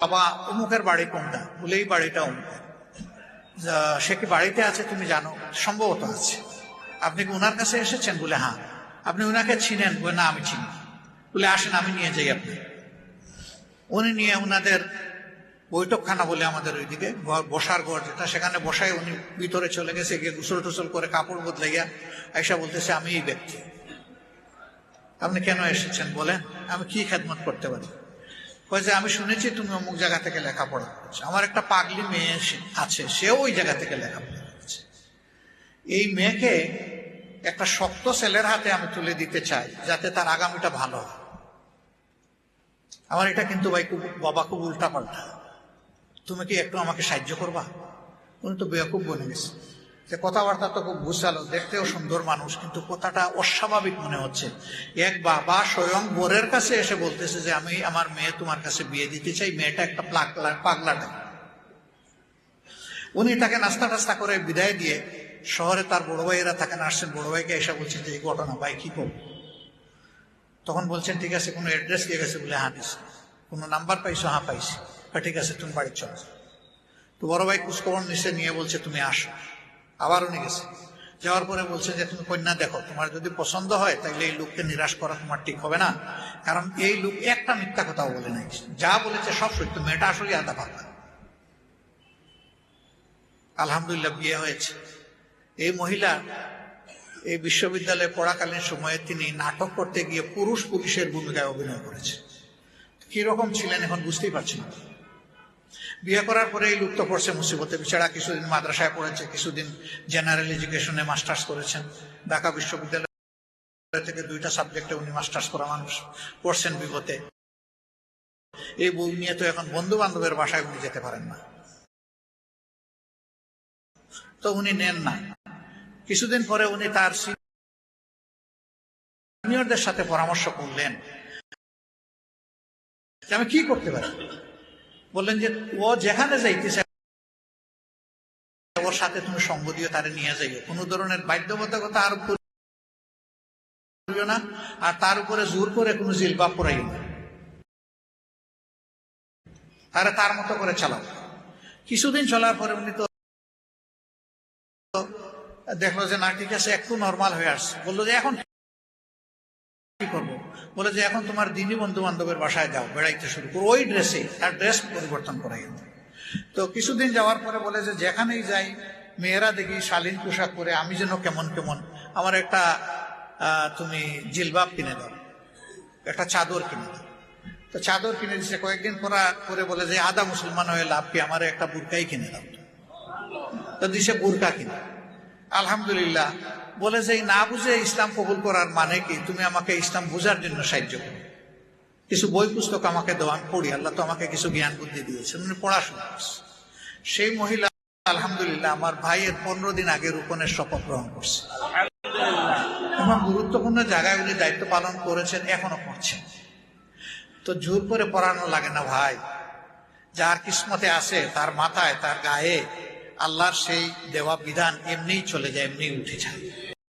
বাবা অমুকের বাড়ি কোনটা? বলে এই বাড়িটা অমুকের সে কি বাড়িতে আছে তুমি জানো? সম্ভবত আছে। আপনি কি ওনার কাছে এসেছেন? বলে হ্যাঁ। আপনি ওনাকে চিনেন? বলে, না, আমি চিনি বলে, আসেন, আমি নিয়ে যাই আপনি। উনি নিয়ে ওনাদের বৈঠকখানা বলে আমাদের ওইদিকে বসার ঘর যেটা, সেখানে বসায় উনি ভিতরে চলে গেছে, গিয়ে গুসল টুসল করে কাপড় বদলাইয়া আয়সা বলতেছে, আমি এই ব্যক্তি। আপনি কেন এসেছেন? বলেন, আমি কি খেদমত করতে পারি? যে, আমি শুনেছি তুমি অমুক জায়গা থেকে লেখাপড়া করছ। আমার একটা পাগলি মেয়ে আছে, সেও ওই জায়গা থেকে লেখাপড়া করছে। এই মেয়েকে একটা শক্ত ছেলের হাতে আমি তুলে দিতে চাই, যাতে তার আগামীটা ভালো হয়। আমার এটা কিন্তু ভাই খুব, বাবা খুব উল্টা পাল্টা তুমি কি একটু আমাকে সাহায্য করবা? উনি তো বেয়াকুব বনে গেছে। যে কথাবার্তা তো খুব গুছালো দেখতেও সুন্দর মানুষ কিন্তু কথাটা অস্বাভাবিক মনে হচ্ছে। এক বাবা স্বয়ং বোরের কাছে এসে বলতেছে যে আমি আমার মেয়ে তোমার কাছে বিয়ে দিতে চাই মেয়েটা একটা পাগলা পাগলাটা উনি তাকে নাস্তা টাস্তা করে বিদায় দিয়ে শহরে তার বড় ভাইয়েরা থাকেন আসছেন। বড় ভাইকে এসে বলছেন যে এই ঘটনা ভাই কি করব তখন বলছেন ঠিক আছে কোনো অ্যাড্রেস দিয়ে গেছে বলে হ্যাঁ দিস কোনো নাম্বার পাইছো হ্যাঁ পাইছি। "হ্যাঁ, ঠিক আছে তুমি বাড়ি চলো। তো বড় ভাই খোঁজখবর নিচে নিয়ে বলছে তুমি আসো। আবার উনি গেছে। যাওয়ার পরে বলছে যে, তুমি কন্যা দেখো, তোমার যদি পছন্দ হয় তাহলে এই লোককে নিরাশ করা তোমার ঠিক হবে না। কারণ এই লোক একটা মিথ্যা কথাও বলে নাই। যা বলেছে সব সত্য। মেয়েটা আসলে আদা পাকা আলহামদুলিল্লাহ, বিয়ে হয়েছে। এই মহিলা এই বিশ্ববিদ্যালয়ে পড়াকালীন সময়ে তিনি নাটক করতে গিয়ে পুরুষ পুলিশের ভূমিকায় অভিনয় করেছে। কীরকম ছিলেন এখন বুঝতেই পারছি না। বিয়ে করার পরে এই লুপ্ত পড়ছে মুসিবতে। বিছাড়া কিছুদিন মাদ্রাসায় পড়েছে, কিছুদিন জেনারেল এডুকেশনে মাস্টার্স করেছেন। ঢাকা বিশ্ববিদ্যালয় থেকে দুইটা সাবজেক্টে উনি মাস্টার্স করা মানুষ পড়ছেন বিপদে এই বই নিয়ে তো এখন বন্ধু বান্ধবের বাসায় উনি যেতে পারেন না। তো উনি নেন না। কিছুদিন পরে উনি তার সিনিয়রদের সাথে পরামর্শ করলেন আমি কি করতে পারি? বললেন যে, ও যেখানে যাইতেছে, ওর সাথে তুমি সঙ্গ দিয়ে তারে নিয়ে যাইও। কোনো ধরনের বাধ্যবাধকতা আর করিও না, আর তার উপরে জোর করে কোনো জিলবাব পরাইও না। তারা তার মতো করে চালাও। কিছুদিন চলার পরে উনি তো দেখল যে, না, ঠিক আছে, একটু নর্মাল হয়ে আসছে। বলল যে, এখন কি করব? বলে যে এখন তোমার দিনই বন্ধু বান্ধবের বাসায় যাও, বেড়াইতে শুরু করো। ওই ড্রেসে তার ড্রেস পরিবর্তন করা করাই তো কিছুদিন যাওয়ার পরে বলে যে যেখানেই যাই, মেয়েরা দেখি শালীন পোশাক পরে, আমি যেন কেমন কেমন, আমার একটা তুমি জিলবাব কিনে দাও, একটা চাদর কিনে দাও। তো চাদর কিনে দিচ্ছে কয়েকদিন পরা করে বলে যে, আদা মুসলমান হয়ে লাভ কি? আমার একটা বুরকাই কিনে দাও। তো দিছে বুরকা কিনে। আলহামদুলিল্লাহ বলে যে না বুঝে ইসলাম কবুল করার মানে কি? তুমি আমাকে ইসলাম বোঝার জন্য সাহায্য করো। কিছু বই পুস্তক আমাকে দাও, আমি পড়ি। আল্লাহ তো আমাকে কিছু জ্ঞান বুদ্ধি দিয়েছে উনি পড়াশোনা সেই মহিলা, আলহামদুলিল্লাহ, আমার ভাইয়ের পনেরো দিন আগে রূপনের শপথ গ্রহণ করছে। এবং গুরুত্বপূর্ণ জায়গায় উনি দায়িত্ব পালন করেছেন, এখনও করছেন তো জোর করে পড়ানো লাগে না ভাই। যার কিসমতে আছে, তার মাথায়, তার গায়ে, আল্লাহর সেই দেওয়া বিধান এমনিই চলে যায় এমনি উঠে যায়।